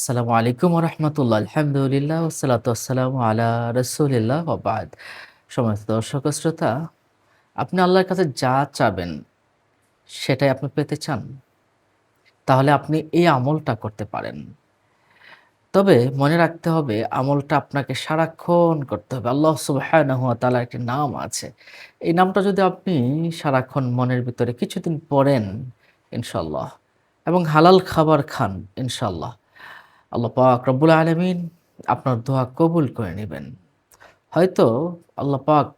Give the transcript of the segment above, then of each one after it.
আসসালামু আলাইকুম রহমতুল্লাহ আলহামদুলিল্লাহ আসসালামু আলা রসুলিল্লাহ ওবাদ সমস্ত দর্শক শ্রোতা আপনি আল্লাহর কাছে যা চাবেন, সেটাই আপনি পেতে চান? তাহলে আপনি এই আমলটা করতে পারেন। তবে মনে রাখতে হবে, আমলটা আপনাকে সারাক্ষণ করতে হবে। আল্লাহ সুবাহ তালার একটি নাম আছে। এই নামটা যদি আপনি সারাক্ষণ মনের ভিতরে কিছুদিন পড়েন ইনশাল্লাহ এবং হালাল খাবার খান ইনশাল্লাহ আল্লাহ পাক রব্বুল আলমিন আপনার দোয়া কবুল করে নেবেন। হয়তো আল্লাহ পাক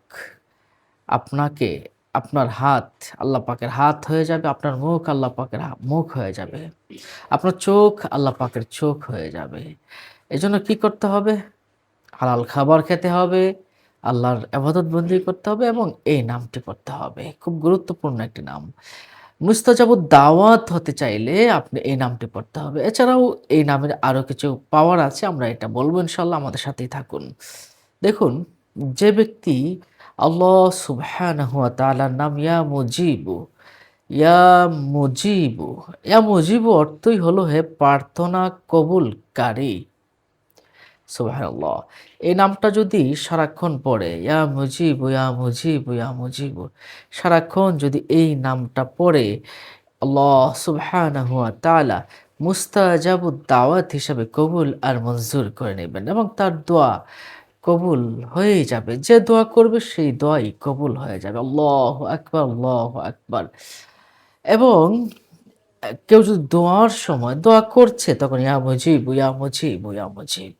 আপনাকে আপনার হাত আল্লাহ পাকের হাত হয়ে যাবে, আপনার মুখ আল্লাহ পাকের মুখ হয়ে যাবে। আপনার চোখ আল্লাহ পাকের চোখ হয়ে যাবে। এজন্য কি করতে হবে? হালাল খাবার খেতে হবে, আল্লাহর আবাদত বন্দি করতে হবে এবং এই নামটি করতে হবে। খুব গুরুত্বপূর্ণ একটি নাম। মুস্তাজাবুদ দাওয়াত হতে চাইলে আপনি এই নামটি পড়তে হবে। এছাড়াও এই নামের আরও কিছু পাওয়ার আছে, আমরা এটা বলব ইনশাল্লাহ আমাদের সাথেই থাকুন। দেখুন, যে ব্যক্তি আল্লাহ সুবহানাহু ওয়া তাআলার নাম ইয়া মুজিবু ইয়া মুজিবু ইয়া মুজিবু অর্থই হলো হে প্রার্থনা কবুলকারী। সুবহানাল্লাহ। এই নামটা যদি সারাক্ষণ পড়ে, ইয়া মুজিব ইয়া মুজিব ইয়া মুজিব, সারাক্ষণ যদি এই নামটা পড়ে, আল্লাহ সুবহানাহু হুয়া তালা মুস্তাজাবুদ দাওয়াত হিসাবে কবুল আর মঞ্জুর করে নেবেন এবং তার দোয়া কবুল হয়েই যাবে। যে দোয়া করবে সেই দোয়াই কবুল হয়ে যাবে। আল্লাহ আকবার আল্লাহ আকবার। এবং কেউ যদি দোয়ার সময় দোয়া করছে, তখন ইয়া মুজিব ইয়া মুজিব ইয়া মুজিব।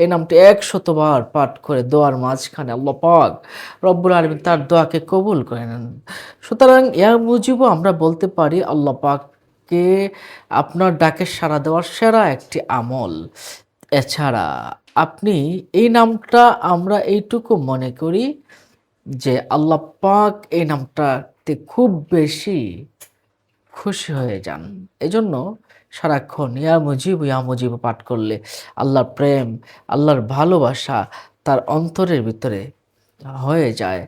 এই নামটি একশতবার পাঠ করে দোয়ার মাঝখানে আল্লাহ পাক রব্বুল আলমিন তার দোয়াকে কবুল করে নেন। সুতরাং ইয়া মুজিবও আমরা বলতে পারি, আল্লাহ পাককে আপনার ডাকে সাড়া দেওয়ার সেরা একটি আমল। এছাড়া আপনি এই নামটা আমরা এইটুকু মনে করি যে আল্লাহ পাক এই নামটাতে খুব বেশি খুশি হয়ে যান। এজন্য সারাক্ষণ ইয়া মুজিব ইয়া মুজিব পাঠ করলে আল্লাহর প্রেম, আল্লাহর ভালোবাসা তার অন্তরের ভিতরে হয়ে যায়।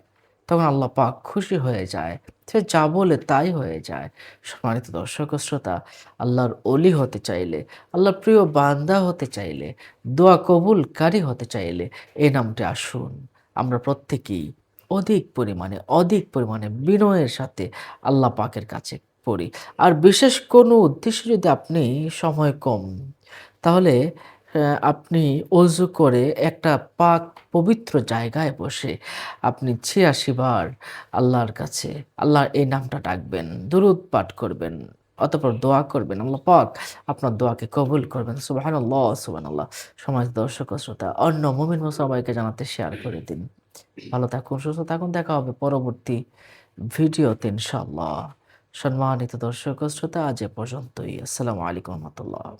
তখন আল্লাহ পাক খুশি হয়ে যায়। সে যা বলে তাই হয়ে যায়। সম্মানিত দর্শক শ্রোতা, আল্লাহর অলি হতে চাইলে, আল্লাহর প্রিয় বান্দা হতে চাইলে, দোয়া কবুলকারী হতে চাইলে এই নামটি আসুন। আমরা প্রত্যেকেই অধিক পরিমাণে অধিক পরিমাণে বিনয়ের সাথে আল্লাহ পাকের কাছে পড়ি। আর বিশেষ কোনো উদ্দেশ্যে যদি আপনি সময় কম, তাহলে আপনি অজু করে একটা পাক পবিত্র জায়গায় বসে আপনি ছিয়াশি বার আল্লাহর কাছে, আল্লাহর এই নামটা ডাকবেন, দুরুদ পাঠ করবেন, অতপর দোয়া করবেন, আল্লাহ পাক আপনার দোয়াকে কবুল করবেন সুবাহান আল্লাহ সুবান আল্লাহ সমাজ দর্শক শ্রোতা, অন্য মুমিন সবাইকে জানাতে শেয়ার করে দিন। ভালো থাকুন, সুস্থ থাকুন, দেখা হবে পরবর্তী ভিডিওতে ইনশাল্লাহ সম্মানিত দর্শক শ্রোতা আজ এ পর্যন্তই। আসসালামু আলাইকুম রহমতুল্লাহ।